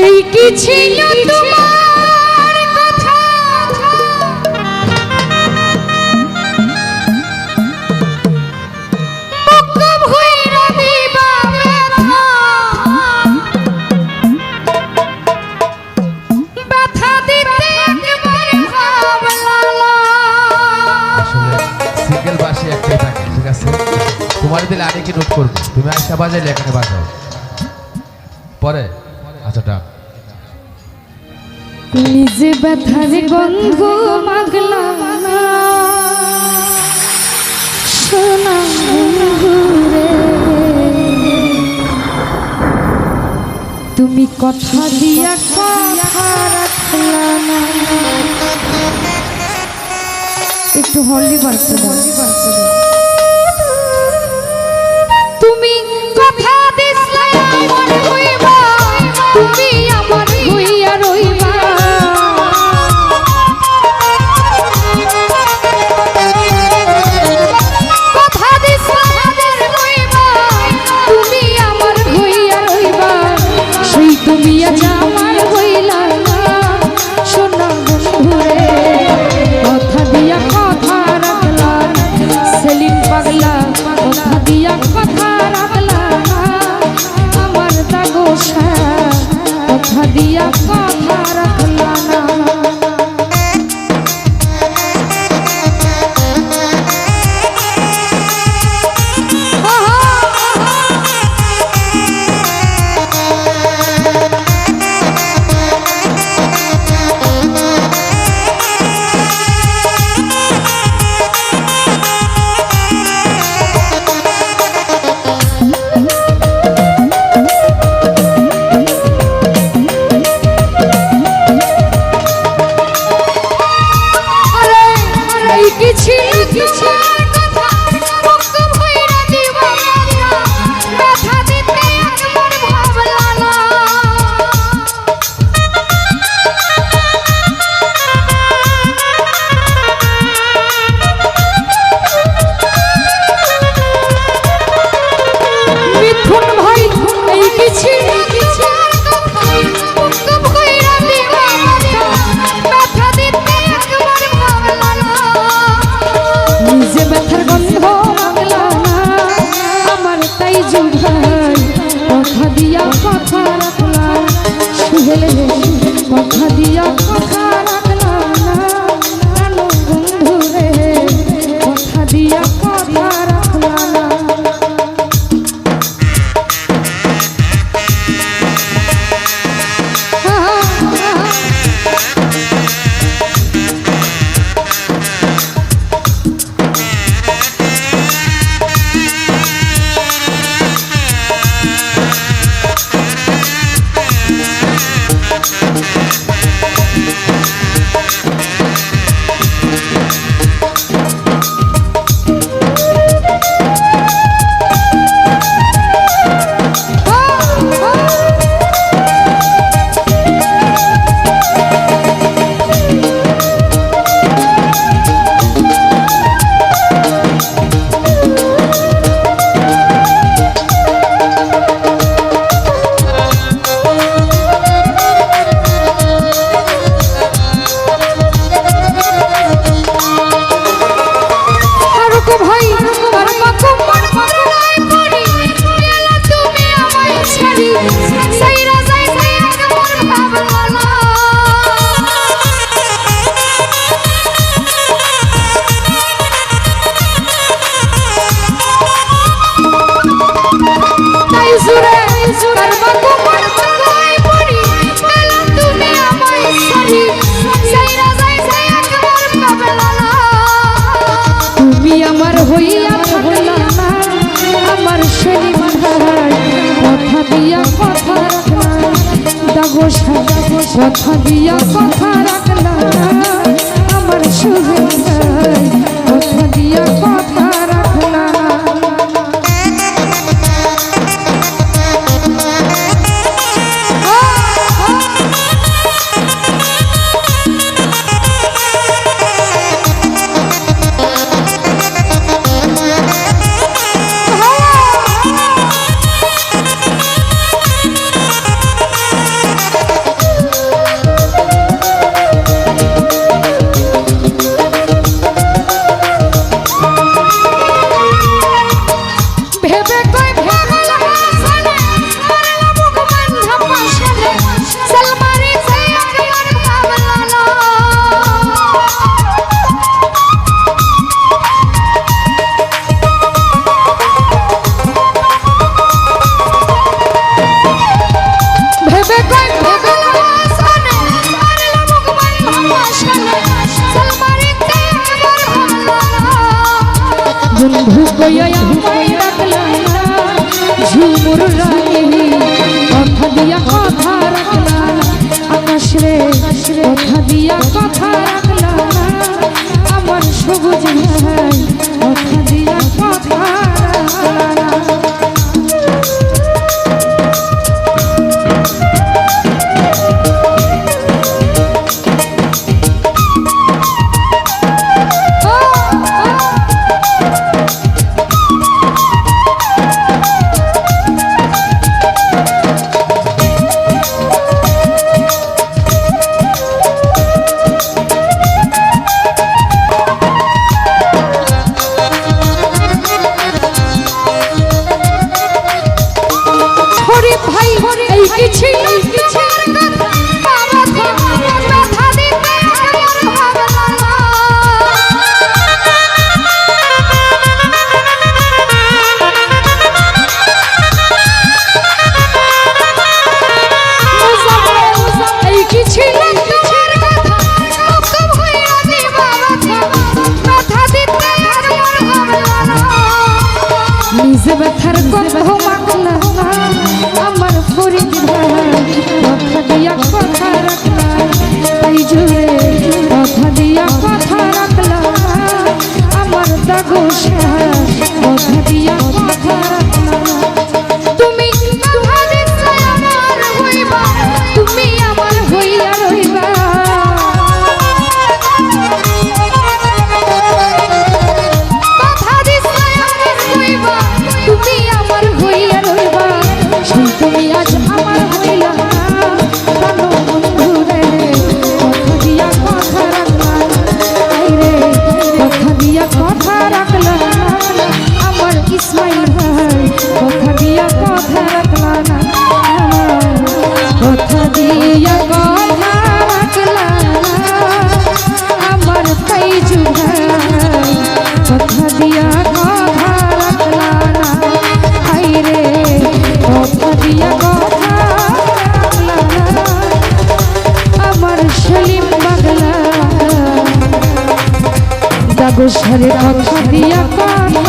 তোমার দিলে তোমার কি আরেকটি নোট করব? তুমি আসা বাজাইলে এখানে বাজাও। পরে? আচ্ছা ডাক নিজে ব্যথার গন্ধ মাগলাম তুমি কথা দিয়া একটু হলি বাড়তে হলি বাড়তে কথা দিয়া কথা দিয়া কথা রাখলাম। দাগো সাদা কথা দিয়া কথা রাখলাম। আমার সুহে আমায় রাখলাম। না ঝুমুর রাখিনি কথা দিয়া কথা রাখলাম আকাশ রে কথা আমার সবুজ কথা দিয়া কথা এই কি কথা দিয়া কথা আমার তাই ভাই কথা দিয়া কথা রাখলা না। হাই রে, কথা দিয়া কথা রাখলা না। আমার সেলিম পাগলা। দাগো সারে, কথা দিয়া কথা